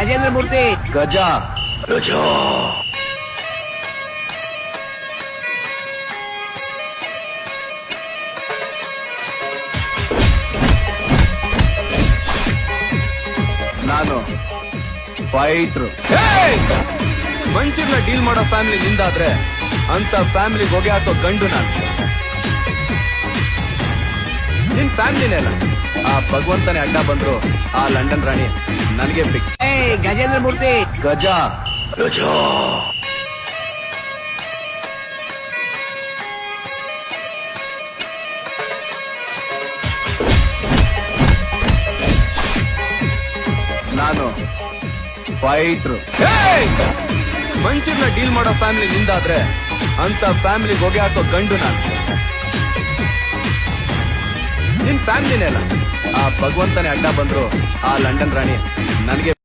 ಗಜೇಂದ್ರ ಮೂರ್ತಿ. ಗಜ. ಗಜ. ನಾನು ಫೈಟ್ರು ಮಂಚಿರ್ನ ಡೀಲ್ ಮಾಡೋ ಫ್ಯಾಮಿಲಿ ನಿಂದಾದ್ರೆ ಅಂತ ಫ್ಯಾಮಿಲಿ ಹೊಗೆ ಹಾಕೋ ಗಂಡು ನಾನು. ನಿನ್ ಫ್ಯಾಮಿಲಿನೇ ಅಲ್ಲ. ಆ ಭಗವಂತನೇ ಅಡ್ಡ ಬಂದ್ರು ಆ ಲಂಡನ್ ರಾಣಿ ನನಗೆ ಫಿಕ್ಸ್ ಗಜೇಂದ್ರ ಮೂರ್ತಿ. ಗಜ. ಗಜ. ನಾನು ಫೈಟ್ರು ಮಂಚಿರ್ನ ಡೀಲ್ ಮಾಡೋ ಫ್ಯಾಮಿಲಿ ನಿಂದಾದ್ರೆ ಅಂತ ಫ್ಯಾಮಿಲಿಗೆ ಹೊಗೆ ಹಾಕೋ ಗಂಡು ನಾನು. ನಿನ್ ಫ್ಯಾಮಿಲಿನೇ ಅಲ್ಲ. ಆ ಭಗವಂತನೇ ಅಡ್ಡ ಬಂದ್ರು ಆ ಲಂಡನ್ ರಾಣಿ. ನನಗೆ